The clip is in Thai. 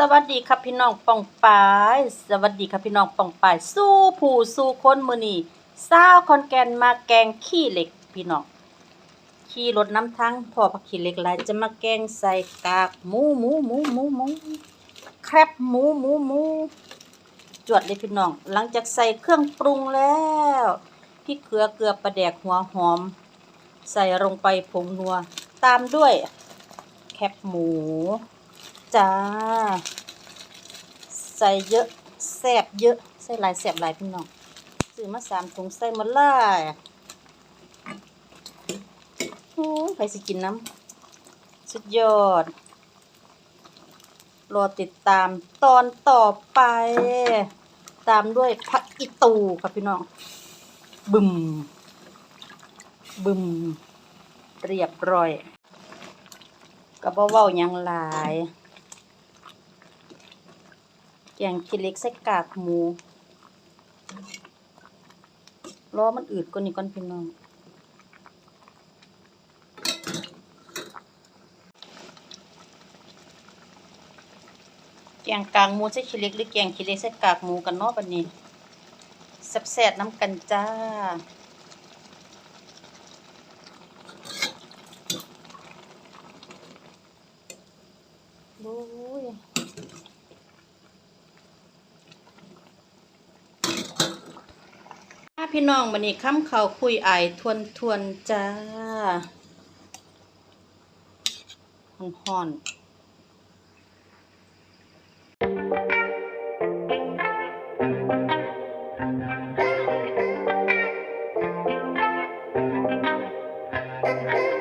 สวัสดีครับพี่น้องป่องปาย สวัสดีครับพี่น้องป่องปาย สู้ผู้สู้คนมือนี่สาวคอนแกนมาแกงขี้เหล็กพี่น้องขี่รถน้ำทั้งพอพักขี้เหล็กหลายจะมาแกงใส่กากหมูหมูหมูหมูหมูแครบหมูหมูหมูจวดเลยพี่น้อง หลังจากใส่เครื่องปรุงแล้วพริกเกลือเกลือปลาแดกหัวหอม ใส่ลงไปผงนัว ตามด้วยแคบหมู จ้า ใส่เยอะแซ่บเยอะ ใส่หลายแซ่บหลายพี่น้องซื้อมาสามถุงใส่หมดเลยโอ้ยใครสิกินน้ำสุดยอด รอติดตามตอนต่อไป ตามด้วยผักอีตูค่ะพี่น้อง บึม บึม เรียบร้อยก็บ่เว้ายังหลาย แกงขี้เล็กใส่กากหมูรอมันอืดกว่านี้ก่อนพี่น้องแกงกากหมูใส่ขี้เล็กหรือแกงขี้เล็กใส่กากหมูกันเนาะบัดนี้แซ่บๆน้ำกันจ้าโอ้ย พี่น้องวันนี้ค้ำเขาคุยไอทวนทวนจ้าหอนหอนอ